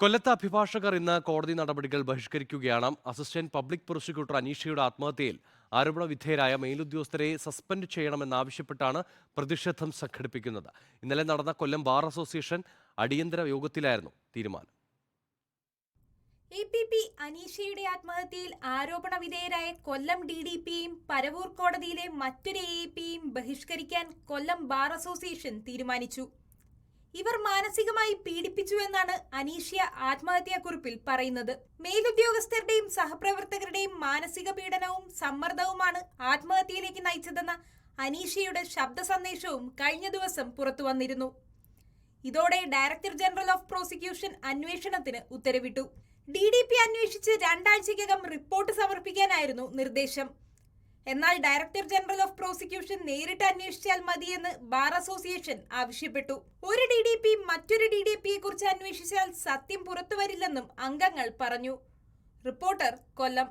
കൊല്ലത്തെ അഭിഭാഷകർ ഇന്ന് കോടതി നടപടികൾ ബഹിഷ്കരിക്കുകയാണ്. അസിസ്റ്റന്റ് പബ്ലിക് പ്രോസിക്യൂട്ടർ അനീഷയുടെ ആത്മഹത്യയിൽ ആരോപണ വിധേയരായ മേലുദ്യോഗസ്ഥരെ സസ്പെൻഡ് ചെയ്യണമെന്നാവശ്യപ്പെട്ടാണ് പ്രതിഷേധം സംഘടിപ്പിക്കുന്നത്. ഇന്നലെ നടന്ന കൊല്ലം ബാർ അസോസിയേഷൻ അടിയന്തര യോഗത്തിലായിരുന്നു തീരുമാനം. എ പി പി അനീഷയുടെ ആത്മഹത്യയിൽ ആരോപണ വിധേയരായ കൊല്ലം ഡി ഡി പിയും പരവൂർ കോടതിയിലെ മറ്റൊരു എ പിയും ബഹിഷ്കരിക്കാൻ കൊല്ലം ബാർ അസോസിയേഷൻ തീരുമാനിച്ചു. ഇവർ മാനസികമായി പീഡിപ്പിച്ചു എന്നാണ് അനീഷ്യ ആത്മഹത്യാക്കുറിപ്പിൽ പറയുന്നത്. മേലുദ്യോഗസ്ഥരുടെയും സഹപ്രവർത്തകരുടെയും മാനസിക പീഡനവും സമ്മർദ്ദവുമാണ് ആത്മഹത്യയിലേക്ക് നയിച്ചതെന്ന അനീഷയുടെ ശബ്ദ സന്ദേശവും കഴിഞ്ഞ ദിവസം പുറത്തു വന്നിരുന്നു. ഇതോടെ ഡയറക്ടർ ജനറൽ ഓഫ് പ്രോസിക്യൂഷൻ അന്വേഷണത്തിന് ഉത്തരവിട്ടു. ഡി ഡി പി അന്വേഷിച്ച് രണ്ടാഴ്ചയ്ക്കകം റിപ്പോർട്ട് സമർപ്പിക്കാനായിരുന്നു നിർദ്ദേശം. എന്നാൽ ഡയറക്ടർ ജനറൽ ഓഫ് പ്രോസിക്യൂഷൻ നേരിട്ട് അന്വേഷിച്ചാൽ മതിയെന്ന് ബാർ അസോസിയേഷൻ ആവശ്യപ്പെട്ടു. ഒരു ഡി ഡി പി മറ്റൊരു ഡി ഡി പിയെ കുറിച്ച് അന്വേഷിച്ചാൽ സത്യം പുറത്തുവരില്ലെന്നും അംഗങ്ങൾ പറഞ്ഞു. റിപ്പോർട്ടർ കൊല്ലം.